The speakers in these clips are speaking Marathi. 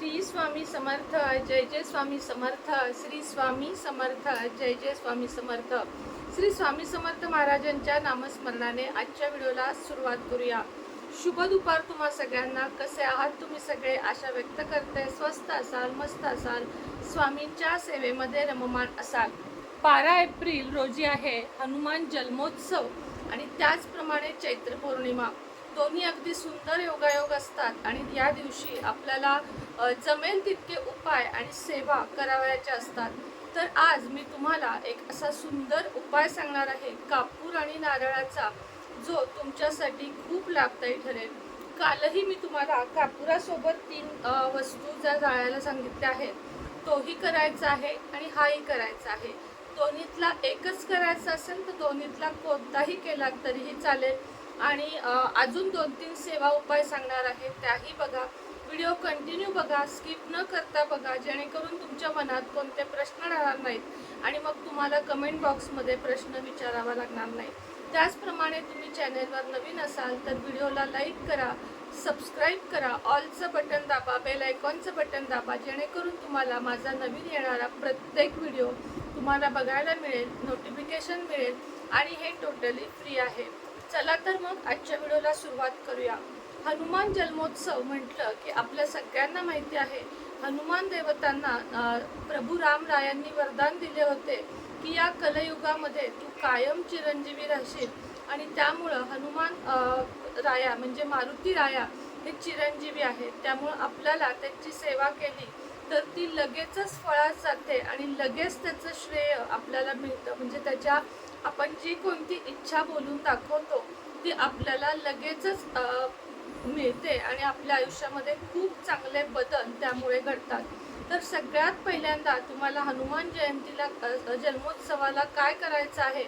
श्री स्वामी समर्थ जय जय स्वामी समर्थ श्री स्वामी समर्थ जय जय स्वामी समर्थ. श्री स्वामी समर्थ महाराजांच्या नामस्मरणाने आजच्या व्हिडिओला सुरुवात करूया. शुभ दुपार तुम्हा सगळ्यांना. कसे आहात तुम्ही सगळे? आशा व्यक्त करते. स्वस्त असाल मस्त असाल. स्वामींच्या सेवेमध्ये रममान असाल. बारा एप्रिल रोजी आहे हनुमान जन्मोत्सव आणि त्याचप्रमाणे चैत्र पौर्णिमा. दोन्ही अगदी सुंदर योगायोग असतात आणि या दिवशी आपल्याला जमेल तितके उपाय आणि सेवा करावयाच्या असतात. तर आज मी तुम्हाला एक असा सुंदर उपाय सांगणार आहे. कापूर आणि नारळाचा जो तुमच्यासाठी खूप लाभदायी ठरेल. कालही मी तुम्हाला कापुरासोबत तीन वस्तू ज्या जाळायला सांगितल्या आहेत तोही करायचा आहे आणि हाही करायचा आहे. दोन्हीतला एकच करायचा असेल तर दोन्हीतला कोणताही केला तरीही चालेल. आणि अजून दोन तीन सेवा उपाय सांगणार आहे त्याही बघा. व्हिडिओ कंटिन्यू बघा स्किप न करता बघा जेणेकरून तुमच्या मनात कोणते प्रश्न राहणार नाहीत आणि मग तुम्हाला कमेंट बॉक्समध्ये प्रश्न विचारावा लागणार नाही. त्याचप्रमाणे तुम्ही चॅनेलवर नवीन असाल तर व्हिडिओला लाईक करा सबस्क्राईब करा ऑलचं बटन दाबा बेल आयकॉनचं बटन दाबा जेणेकरून तुम्हाला माझा नवीन येणारा प्रत्येक व्हिडिओ तुम्हाला बघायला मिळेल नोटिफिकेशन मिळेल आणि हे टोटली फ्री आहे. चला तर मग आजच्या व्हिडिओला सुरुवात करूया. हनुमान जन्मोत्सव म्हटलं की आपल्या सगळ्यांना माहिती आहे. हनुमान देवतांना प्रभू रामरायांनी वरदान दिले होते की या कलयुगामध्ये तू कायम चिरंजीवी राहशील. आणि त्यामुळं हनुमान राया म्हणजे मारुती राया हे चिरंजीवी आहेत. त्यामुळं आपल्याला त्यांची सेवा केली. तर ती लगेचच फळात जाते आणि लगेच त्याचं श्रेय आपल्याला मिळतं. म्हणजे त्याच्या आपण जी कोणती इच्छा बोलून दाखवतो ती आपल्याला लगेचच मिळते आणि आपल्या आयुष्यामध्ये खूप चांगले बदल त्यामुळे घडतात. तर सगळ्यात पहिल्यांदा तुम्हाला हनुमान जयंतीला जन्मोत्सवाला काय करायचं आहे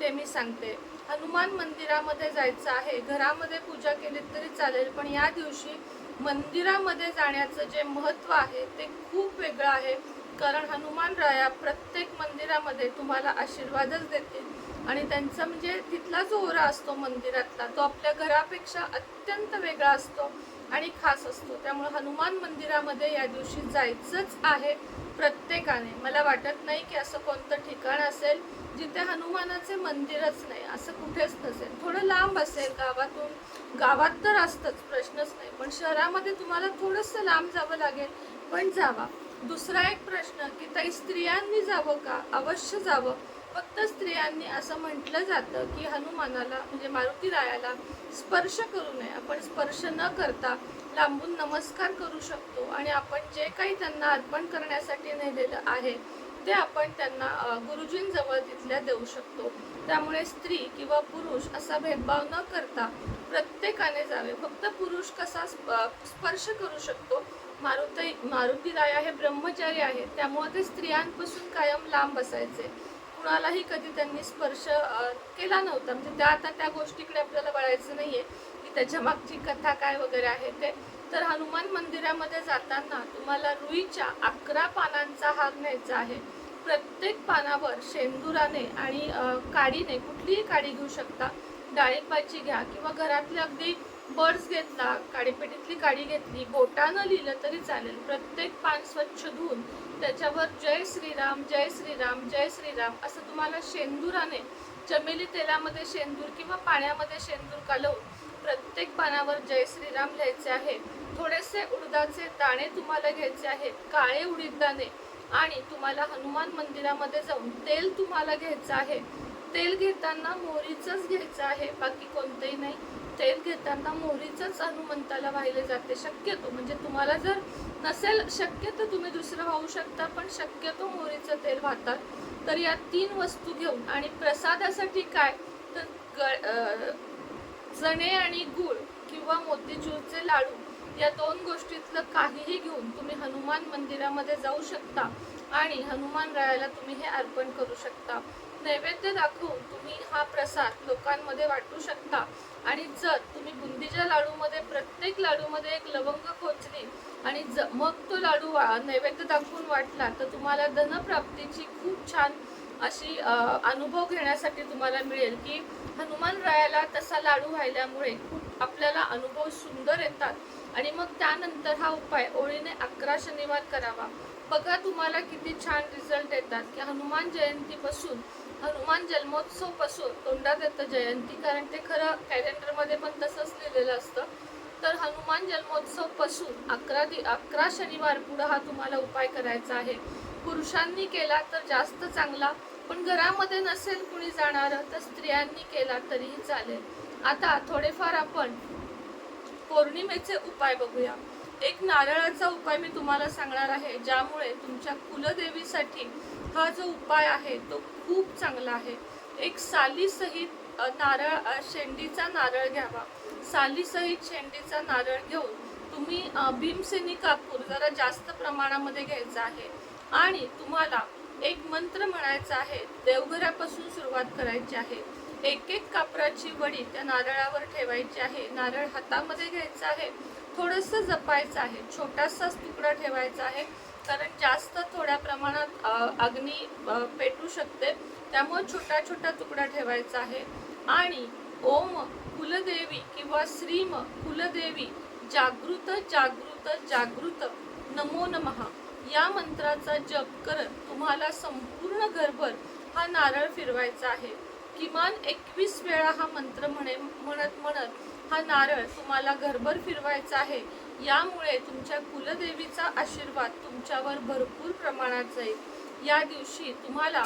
ते मी सांगते. हनुमान मंदिरामध्ये जायचं आहे. घरामध्ये पूजा केली तरी चालेल पण या दिवशी मंदिरामध्ये जाण्याचं जे महत्त्व आहे ते खूप वेगळं आहे. कारण हनुमान राया प्रत्येक मंदिरामध्ये तुम्हाला आशीर्वादच देतील आणि त्यांचा म्हणजे तिथला जो ओरा असतो मंदिरातला तो आपल्या घरापेक्षा अत्यंत वेगळा असतो आणि खास असतो. त्यामुळे हनुमान मंदिरामध्ये या दिवशी जायचंच आहे प्रत्येकाने. मला वाटत नाही की असं कोणतं ठिकाण असेल जिथे हनुमानाचे मंदिरच नाही असं कुठेच नसेल. थोडं लांब असेल गावातून. गावात तर असतंच प्रश्नच नाही. पण शहरामध्ये तुम्हाला थोडंसं लांब जावं लागेल. पण जावा. दुसरा एक प्रश्न की ताई स्त्रियांनी जावं का? अवश्य जावं. फक्त स्त्रियांनी असं म्हटलं जातं की हनुमानाला म्हणजे मारुती रायाला स्पर्श करू नये. आपण स्पर्श न करता लांबून नमस्कार करू शकतो आणि आपण जे काही त्यांना अर्पण करण्यासाठी नेलेलं आहे ते आपण त्यांना गुरुजींजवळ तिथल्या देऊ शकतो. त्यामुळे स्त्री किंवा पुरुष असा भेदभाव न करता प्रत्येकाने जावे. फक्त पुरुष कसा स्पर्श करू शकतो मारुती मारुती राया हे ब्रह्मचारी आहेत त्यामुळे ते स्त्रियांपासून कायम लांब असायचे कुणालाही कधी त्यांनी स्पर्श केला नव्हता. म्हणजे त्या आता त्या गोष्टीकडे आपल्याला वळायचं नाही आहे की त्याच्या मागची कथा काय वगैरे आहे ते. तर हनुमान मंदिरामध्ये जाताना तुम्हाला रुईच्या अकरा पानांचा हार न्यायचा आहे. प्रत्येक पानावर शेंदुराने आणि काडीने कुठलीही काडी घेऊ शकता. डाळिंबाची घ्या किंवा घरातले अगदी बर्ड्स घेतला काडीपेटीतली काडी घेतली बोटानं लिहिलं तरी चालेल. प्रत्येक पान स्वच्छ धुवून त्याच्यावर जय श्रीराम जय श्रीराम जय श्रीराम असं तुम्हाला शेंदुराने चमेली तेलामध्ये शेंदूर किंवा पाण्यामध्ये शेंदूर कालवून प्रत्येक पानावर जय श्रीराम लिहायचे आहे. थोडेसे उडदाचे दाणे तुम्हाला घ्यायचे आहेत काळे उडीद दाणे आणि तुम्हाला हनुमान मंदिरामध्ये जाऊन तेल तुम्हाला घ्यायचं आहे. तेल घेताना मोहरीचंच घ्यायचं आहे बाकी कोणतंही नाही. तेल घेताना मोहरीचंच हनुमंताला वाहिले जाते. शक्यतो म्हणजे तुम्हाला जर नसेल शक्य तर तुम्ही दुसरं वाहू शकता पण शक्यतो मोहरीचं तेल वाहतात. तर या तीन वस्तू घेऊन आणि प्रसादासाठी काय? तर ग- चणे आणि गूळ किंवा मोतीचूरचे लाडू या दोन गोष्टीतलं काहीही घेऊन तुम्ही हनुमान मंदिरामध्ये जाऊ शकता आणि हनुमान रायाला तुम्ही हे अर्पण करू शकता. नैवेद्य दाखवून तुम्ही हा प्रसाद लोकांमध्ये वाटू शकता. आणि जर तुम्ही बुंदीच्या लाडूमध्ये प्रत्येक लाडूमध्ये एक लवंग खोचली आणि ज मग तो लाडू वा नैवेद्य दाखवून वाटला तर तुम्हाला धनप्राप्तीची खूप छान अशी अनुभव घेण्यासाठी तुम्हाला मिळेल की हनुमान रायाला तसा लाडू व्हायल्यामुळे खूप आपल्याला अनुभव सुंदर येतात. आणि मग त्यानंतर हा उपाय ओळीने अकरा शनिवार करावा. बघा तुम्हाला किती छान रिझल्ट येतात की हनुमान जयंतीपासून हनुमान जन्मोत्सवपासून तोंडात येतं जयंती. कारण ते खरं कॅलेंडरमध्ये पण तसंच लिहिलेलं असतं. तर हनुमान जन्मोत्सवपासून अकरा दि अकरा शनिवार पुढं हा तुम्हाला उपाय करायचा आहे. पुरुषांनी केला तर जास्त चांगला पण घरामध्ये नसेल कुणी जाणार तर स्त्रियांनी केला तरीही चालेल. आता थोडेफार आपण पौर्णिमेचे उपाय बघूया. एक नारळाचा उपाय मी तुम्हाला सांगणार आहे ज्यामुळे तुमच्या कुलदेवीसाठी हा जो उपाय आहे तो खूप चांगला आहे. एक सालीसहित नारळ शेंडीचा नारळ घ्यावा. सालीसहित शेंडीचा नारळ घेऊन तुम्ही भीमसेनी कापूर जरा जास्त प्रमाणामध्ये घ्यायचा आहे. आणि तुम्हाला एक मंत्र म्हणायचा आहे देवघरापासून सुरुवात करायची आहे. एक एक कापराची वडी त्या नारळावर ठेवायची आहे. नारळ हातामध्ये घ्यायचा आहे. थोडस जपायचं आहे. छोटासाच तुकडा ठेवायचा आहे. कारण जास्त थोड्या प्रमाणात अग्नी पेटू शकते. त्यामुळे छोटा छोटा तुकडा ठेवायचा आहे. आणि ओम कुलदेवी किंवा श्रीम कुलदेवी जागृत जागृत जागृत नमो नमः या मंत्राचा जप करत तुम्हाला संपूर्ण घरभर हा नारळ फिरवायचा आहे. किमान एकवीस वेळा हा मंत्र म्हणे म्हणत म्हणत हा नारळ तुम्हाला घरभर फिरवायचा आहे. यामुळे तुमच्या कुलदेवीचा आशीर्वाद तुमच्यावर भरपूर प्रमाणात जाईल. या दिवशी तुम्हाला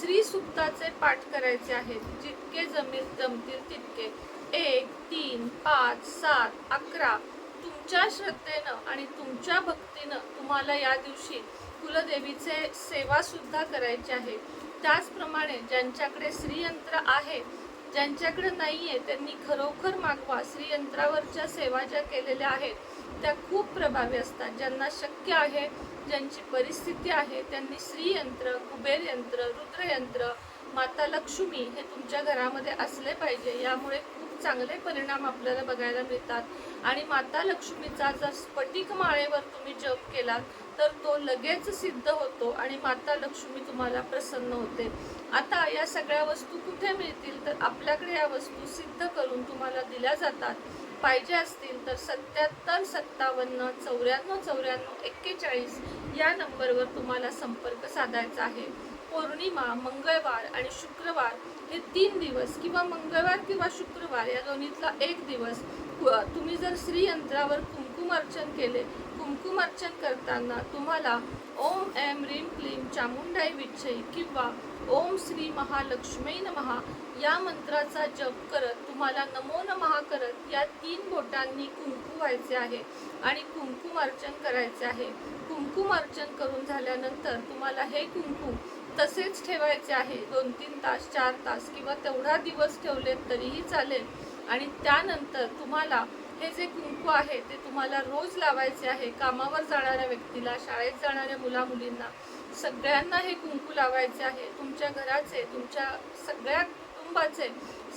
श्री सुक्ताचे पाठ करायचे आहेत जितके जमील जमतील तितके. एक तीन पाच सात अकरा. तुमच्या श्रद्धेनं आणि तुमच्या भक्तीनं तुम्हाला या दिवशी कुलदेवीचे सेवासुद्धा करायची आहे. त्याचप्रमाणे ज्यांच्याकडे श्रीयंत्र आहे ज्यांच्याकडे नाही आहे त्यांनी खरोखर मागवा. श्रीयंत्रावरच्या सेवा ज्या केलेल्या आहेत त्या खूप प्रभावी असतात. ज्यांना शक्य आहे ज्यांची परिस्थिती आहे त्यांनी श्रीयंत्र कुबेर यंत्र रुद्रयंत्र माता लक्ष्मी हे तुमच्या घरामध्ये असले पाहिजे. यामुळे खूप चांगले परिणाम आपल्याला बघायला मिळतात. आणि माता लक्ष्मीचा जर स्फटिक माळेवर तुम्ही जप केलात तर तो लगेच सिद्ध होतो आणि माता लक्ष्मी तुम्हाला प्रसन्न होते. आता या सगळ्या वस्तू कुठे मिळतील? तर आपल्याकडे या वस्तू सिद्ध करून तुम्हाला दिल्या जातात. पाहिजे असतील तर सत्याहत्तर सत्तावन्न चौऱ्याण्णव चौऱ्याण्णव एक्केचाळीस या नंबरवर तुम्हाला संपर्क साधायचा आहे. पौर्णिमा मंगळवार आणि शुक्रवार हे तीन दिवस किंवा मंगळवार किंवा शुक्रवार या दोन्हीतला एक दिवस. तुम्ही जर श्रीयंत्रावर कुंकुम अर्चन केले. कुमकुम अर्चन करताना तुम्हाला ओम ऐम रीम क्लीम चामुंडाई विच्छई किंवा ओम श्री महालक्ष्मी नमहा या मंत्राचा जप करत तुम्हाला नमो नमहा करत या तीन बोटांनी कुंकू व्हायचे आहे आणि कुंकुम अर्चन करायचे आहे. कुंकुम अर्चन करून झाल्यानंतर तुम्हाला हे कुंकू तसेच ठेवायचे आहे. दोन तीन तास चार तास किंवा तेवढा दिवस ठेवले तरीही चालेल. आणि त्यानंतर तुम्हाला हे जे कुंकू आहे ते तुम्हाला रोज लावायचे आहे कामावर जाणाऱ्या व्यक्तीला शाळेत जाणाऱ्या मुला मुलींना सगळ्यांना हे कुंकू लावायचे आहे. तुमच्या घराचे तुमच्या सगळ्या कुटुंबाचे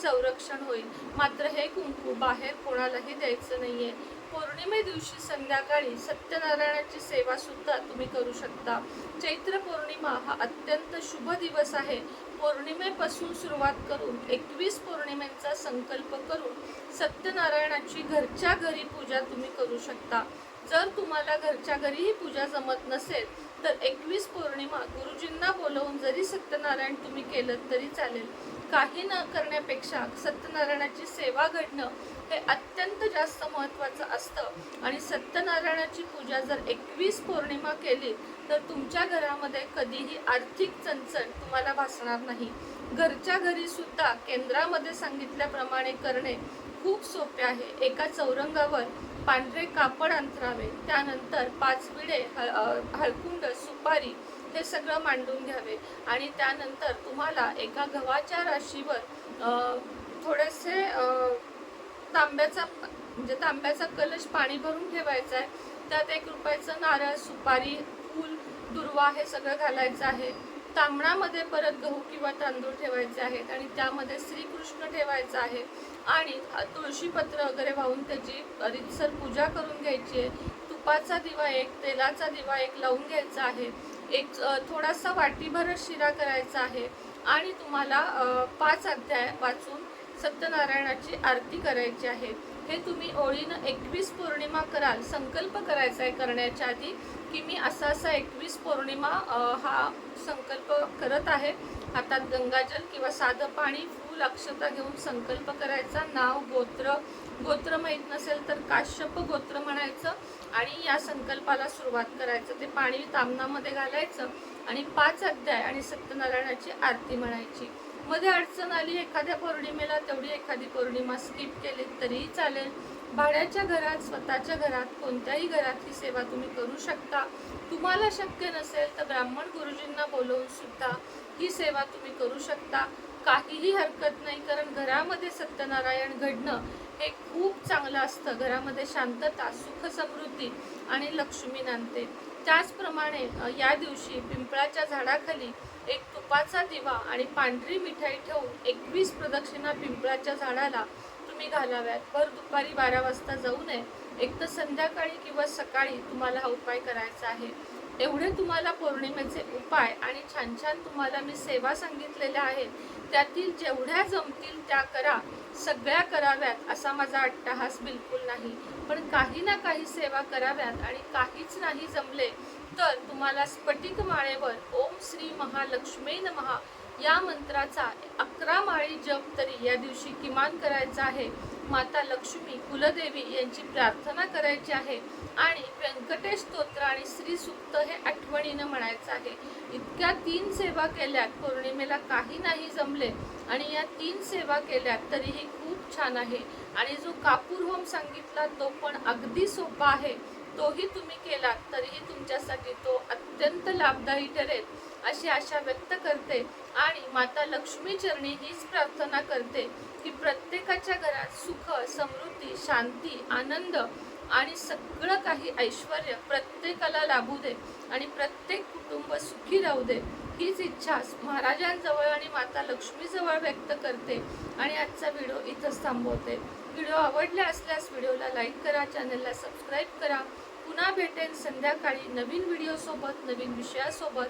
संरक्षण होईल. मात्र हे कुंकू बाहेर कोणालाही द्यायचं नाहीये. पौर्णिमे दिवशी संध्याकाळी सत्यनारायणाची सेवा सुद्धा तुम्ही करू शकता. चैत्र पौर्णिमा हा अत्यंत शुभ दिवस आहे. पौर्णिमेपासून सुरुवात करून एकवीस पौर्णिमेचा संकल्प करून सत्यनारायणाची घरच्या घरी पूजा तुम्ही करू शकता. जर तुम्हाला घरच्या घरीही पूजा जमत नसेल तर एकवीस पौर्णिमा गुरुजींना बोलवून जरी सत्यनारायण तुम्ही केलं तरी चालेल. काही न करण्यापेक्षा सत्यनारायणाची सेवा घडणं हे अत्यंत जास्त महत्त्वाचं असतं. आणि सत्यनारायणाची पूजा जर एकवीस पौर्णिमा केली तर तुमच्या घरामध्ये कधीही आर्थिक चणचण तुम्हाला भासणार नाही. घरच्या घरी सुद्धा केंद्रामध्ये सांगितल्याप्रमाणे करणे खूप सोपे आहे. एका चौरंगावर पांढरे कापड अंतरावे त्यानंतर पाच विडे हळ हळकुंड सुपारी हे सगळं मांडून घ्यावे. आणि त्यानंतर तुम्हाला एका गव्हाच्या राशीवर थोडेसे तांब्याचा म्हणजे तांब्याचा कलश पाणी भरून ठेवायचा आहे. त्यात एक रुपयाचं नारळ सुपारी फूल दुर्वा हे सगळं घालायचं आहे. तांबणामध्ये परत गहू किंवा तांदूळ ठेवायचे आहेत आणि त्यामध्ये श्रीकृष्ण ठेवायचा आहे. आणि तुळशीपत्र वगैरे वाहून त्याची रितसर पूजा करून घ्यायची आहे. तुपाचा दिवा एक तेलाचा दिवा एक लावून घ्यायचा आहे. एक थोडासा वाटीभर शिरा करायचा आहे आणि तुम्हाला पाच अध्याय वाचून सत्यनारायणाची आरती करायची आहे. हे तुम्ही ओळीनं एकवीस पौर्णिमा कराल संकल्प करायचा आहे करण्याच्या आधी की मी असा असा एकवीस पौर्णिमा हा संकल्प करत आहे. हातात गंगाजल किंवा साधं पाणी फूल अक्षता घेऊन संकल्प करायचा. नाव गोत्र गोत्र माहीत नसेल तर काश्यप गोत्र म्हणायचं आणि या संकल्पाला सुरुवात करायचं. ते पाणी तामनामध्ये घालायचं आणि पाच अध्याय आणि सत्यनारायणाची आरती म्हणायची. मध्ये अडचण आली एखाद्या पौर्णिमेला तेवढी एखादी पौर्णिमा स्किप केली तरीही चालेल. भाड्याच्या घरात स्वतःच्या घरात कोणत्याही घरात ही सेवा तुम्ही करू शकता. तुम्हाला शक्य नसेल तर ब्राह्मण गुरुजींना बोलवून सुद्धा ही सेवा तुम्ही करू शकता. काहीही हरकत नाही कारण घरामध्ये सत्यनारायण घडणं हे खूप चांगलं असतं. घरामध्ये शांतता सुख समृद्धी आणि लक्ष्मी नांदते. त्याचप्रमाणे या दिवशी पिंपळाच्या झाडाखाली एक तुपाचा दिवा आणि पांढरी मिठाई ठेवून एकवीस प्रदक्षिणा पिंपळाच्या झाडाला तुम्ही घालाव्यात. भर दुपारी बारा वाजता जाऊ नये. एक तर संध्याकाळी किंवा सकाळी तुम्हाला हा उपाय करायचा आहे. एवढे तुम्हाला पौर्णिमेचे उपाय आणि छान छान तुम्हाला मी सेवा सांगितलेल्या आहेत त्यातील जेवढ्या जमतील त्या करा सगळ्या कराव्यात असा माझा अट्टहास बिलकुल नाही. पण काही ना काही सेवा कराव्यात आणि काहीच नाही जमले तर तुम्हाला स्फटिक माळेवर ओम श्री महालक्ष्मी नमहा या मंत्राचा अकरा माळी जप तरी या दिवशी किमान करायचा आहे. माता लक्ष्मी कुलदेवी यांची प्रार्थना करायची आहे. आणि व्यंकटेश स्तोत्र आणि श्री सुक्त हे आठवणीनं म्हणायचं आहे. इतक्या तीन सेवा केल्यात पौर्णिमेला काही नाही जमले. आणि या तीन सेवा केल्यात तरीही खूप छान आहे. आणि जो कापूर होम सांगितला तो पण अगदी सोपा आहे. तोही तुम्ही केलात तरीही तुमच्यासाठी तो अत्यंत लाभदायी ठरेल. अशी आशा व्यक्त करते. आणि माता लक्ष्मी चरणी हीच प्रार्थना करते की प्रत्येकाच्या घरात सुख समृद्धी शांती आनंद आणि सगळं काही ऐश्वर प्रत्येकाला लाभू दे आणि प्रत्येक कुटुंब सुखी राहू दे. हीच इच्छा महाराजांजवळ आणि माता लक्ष्मीजवळ व्यक्त करते. आणि आजचा व्हिडिओ इथंच थांबवते. व्हिडिओ आवडले असल्यास व्हिडिओला लाईक करा चॅनलला सबस्क्राईब करा. पुन्हा भेटेन संध्याकाळी नवीन व्हिडिओसोबत नवीन विषयासोबत.